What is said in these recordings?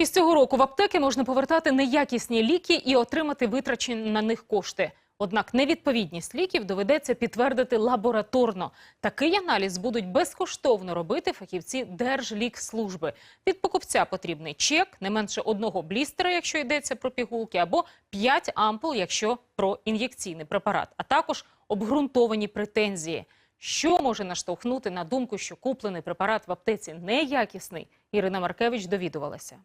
Із цього року в аптеки можна повертати неякісні ліки і отримати витрачені на них кошти. Однак невідповідність ліків доведеться підтвердити лабораторно. Такий аналіз будуть безкоштовно робити фахівці Держлікслужби. Від покупця потрібний чек, не менше одного блістера, якщо йдеться про пігулки, або 5 ампул, якщо про ін'єкційний препарат, а також обґрунтовані претензії. Що може наштовхнути на думку, що куплений препарат в аптеці неякісний? Ірина Маркевич довідувалася.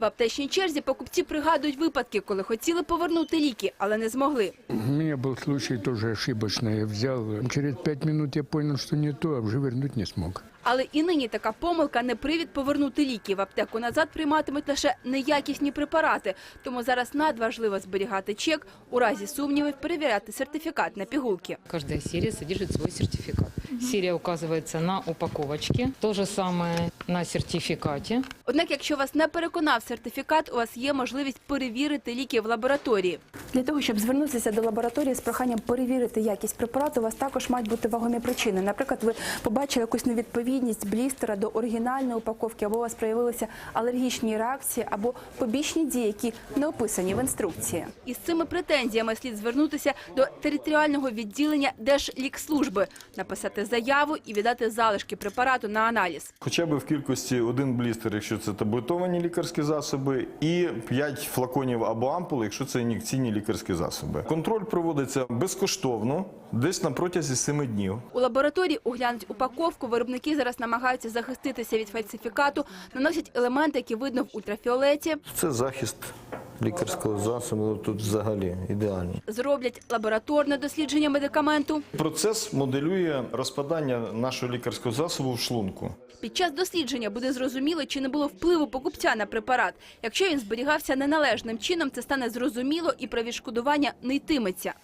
В аптечній черзі покупці пригадують випадки, коли хотіли повернути ліки, але не змогли. У меня был случай тоже ошибочно. Я взял, через пять минут я понял, что не то, а уже вернуть не смог. Але і нині така помилка не привід повернути ліки. В аптеку назад прийматимуть лише неякісні препарати. Тому зараз надважливо зберігати чек, у разі сумнівів перевіряти сертифікат на пігулки. Каждая серия содержит свой сертификат. Серия указывается на упаковочке, то же самое на сертификате. Однак, якщо вас не переконав сертифікат, у вас є можливість перевірити ліки в лабораторії. Для того, щоб звернутися до лабораторії з проханням перевірити якість препарату, у вас також мають бути вагомі причини. Наприклад, ви побачили якусь невідповідність блістера до оригінальної упаковки, або у вас проявилися алергічні реакції, або побічні дії, які не описані в інструкції. Із цими претензіями слід звернутися до територіального відділення Держлікслужби, написати заяву і віддати залишки препарату на аналіз. Хоча б в кількості один блістер, якщо це таблетовані лікарські засоби, і 5 флаконів або ампул, якщо це ін'єкційні лікарські засоби. Контроль проводиться безкоштовно, десь на протязі 7 днів. У лабораторії оглянуть упаковку. Виробники зараз намагаються захиститися від фальсифікату, наносять елементи, які видно в ультрафіолеті, Це захист лікарського засобу тут взагалі ідеальний. зроблять лабораторне дослідження медикаменту. Процес моделює розпадання нашого лікарського засобу в шлунку. Під час дослідження буде зрозуміло, чи не було впливу покупця на препарат. Якщо він зберігався неналежним чином, це стане зрозуміло і про відшкодування не йтиметься.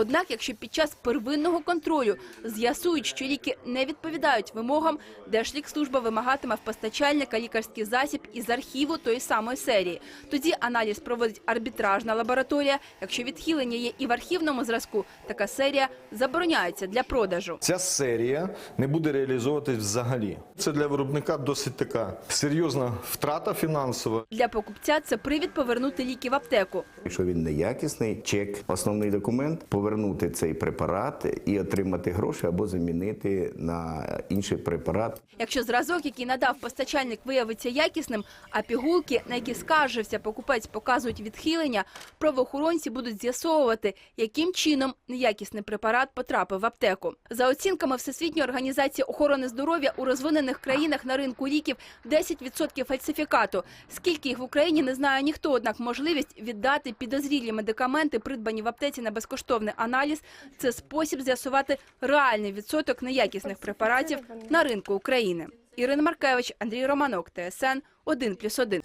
Однак, якщо під час первинного контролю з'ясують, що ліки не відповідають вимогам, Держлікслужба вимагатиме в постачальника лікарський засіб із архіву тої самої серії. Тоді аналіз проводить арбітражна лабораторія. Якщо відхилення є і в архівному зразку, така серія забороняється для продажу. Ця серія не буде реалізовуватись взагалі. Це для виробника досить така серйозна втрата фінансова. Для покупця це привід повернути ліки в аптеку. Якщо він неякісний, чек, основний документ, повернути цей препарат і отримати гроші або замінити на інший препарат. Якщо зразок, який надав постачальник, виявиться якісним, а пігулки, на які скаржився покупець, показують відхилення, правоохоронці будуть з'ясовувати, яким чином неякісний препарат потрапив в аптеку. За оцінками Всесвітньої організації охорони здоров'я у розвинених країнах на ринку ліків 10% фальсифікату. Скільки їх в Україні не знає ніхто, однак можливість віддати підозрілі медикаменти, придбані в аптеці на безкоштовний аналіз, це спосіб з'ясувати реальний відсоток неякісних препаратів на ринку України. Ірина Маркевич, Андрій Романок, ТСН 1+,1.